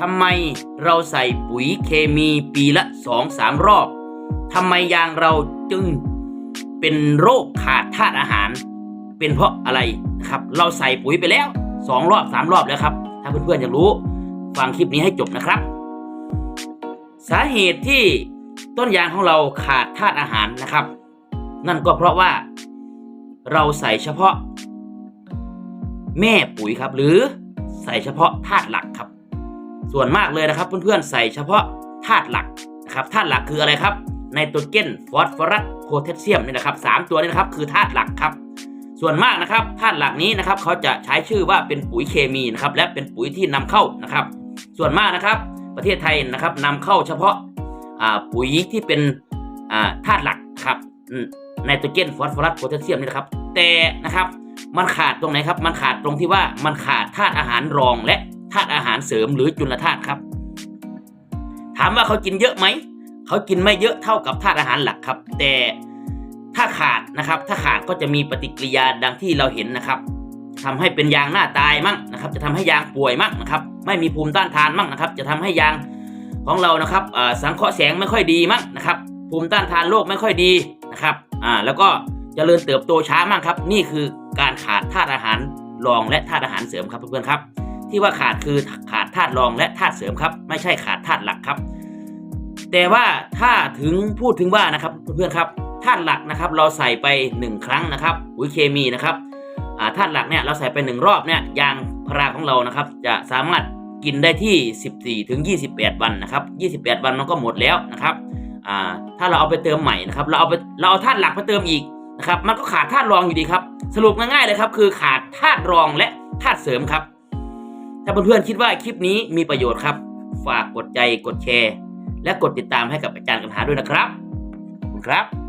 ทำไมเราใส่ปุ๋ยเคมีปีละสองสามรอบทำไมยางเราจึงเป็นโรคขาดธาตุอาหาร เป็นเพราะอะไรครับ เราใส่ปุ๋ยไปแล้วสองรอบสามรอบแล้วครับ ถ้าเพื่อนๆอยากรู้ฟังคลิปนี้ให้จบนะครับ สาเหตุที่ต้นยางของเราขาดธาตุอาหารนะครับ นั่นก็เพราะว่าเราใส่เฉพาะ แม่ปุ๋ยครับ หรือใส่เฉพาะธาตุหลักครับ ส่วนมากเลยนะครับเพื่อนๆใส่เฉพาะธาตุหลักนะครับธาตุหลักคืออะไรครับไนโตรเจนฟอสฟอรัสโพแทสเซียมนี่นะครับสามตัวนี้นะครับคือธาตุหลักครับ ส่วนมากนะครับธาตุหลักนี้นะครับเขาจะใช้ชื่อว่าเป็นปุ๋ยเคมีนะครับและเป็นปุ๋ยที่นำเข้านะครับ ส่วนมากนะครับประเทศไทยนะครับนำเข้าเฉพาะาปุ๋ยที่เป็นธาตุหลักครับไนโตรเจนฟอสฟอรัสโพแทสเซียมนี่นะครับ แต่นะครับมันขาดตรงไหนครับ มันขาดตรงที่ว่ามันขาดธาตุอาหารรองและ ธาตุอาหารเสริมหรือจุลธาตุครับ ถามว่าเขากินเยอะไหม เขากินไม่เยอะเท่ากับธาตุอาหารหลักครับ แต่ถ้าขาดนะครับ ถ้าขาดก็จะมีปฏิกิริยาดังที่เราเห็นนะครับทำให้เป็นยางหน้าตายมั่งนะครับ จะทำให้ยางป่วยมั่งนะครับ ไม่มีภูมิต้านทานมั่งนะครับ จะทำให้ยางของเรานะครับสังเคราะห์แสงไม่ค่อยดีมั่งนะครับ ภูมิต้านทานโรคไม่ค่อยดีนะครับอ่าแล้วก็เจริญเติบโตช้ามากครับ นี่คือการขาดธาตุอาหารรองและธาตุอาหารเสริมครับเพื่อนๆครับ ที่ว่าขาดคือขาดธาตุรองและธาตุเสริมครับ ไม่ใช่ขาดธาตุหลักครับ แต่ว่าถ้าถึงพูดถึงว่านะครับเพื่อนๆครับธาตุหลักนะครับเราใส่ไป 1 ครั้งนะครับปุ๋ยเคมีนะครับธาตุหลักเนี่ยเราใส่ไป 1 รอบเนี่ยยางพาราของเรานะครับ จะสามารถกินได้ที่ 14ถึง28 วันนะครับ 28 วันมันก็หมดแล้วนะครับถ้าเราเอาไปเติมใหม่นะครับ เราเอาไปเราเอาธาตุหลักไปเติมอีกนะครับ มันก็ขาดธาตุรองอยู่ดีครับ สรุปง่ายๆเลยครับ คือขาดธาตุรองและธาตุเสริมครับ ถ้าเพื่อนๆคิดว่าคลิปนี้มีประโยชน์ครับ ฝากกดใจกดแชร์ และกดติดตามให้กับอาจารย์กันหาด้วยนะครับ ขอบคุณครับ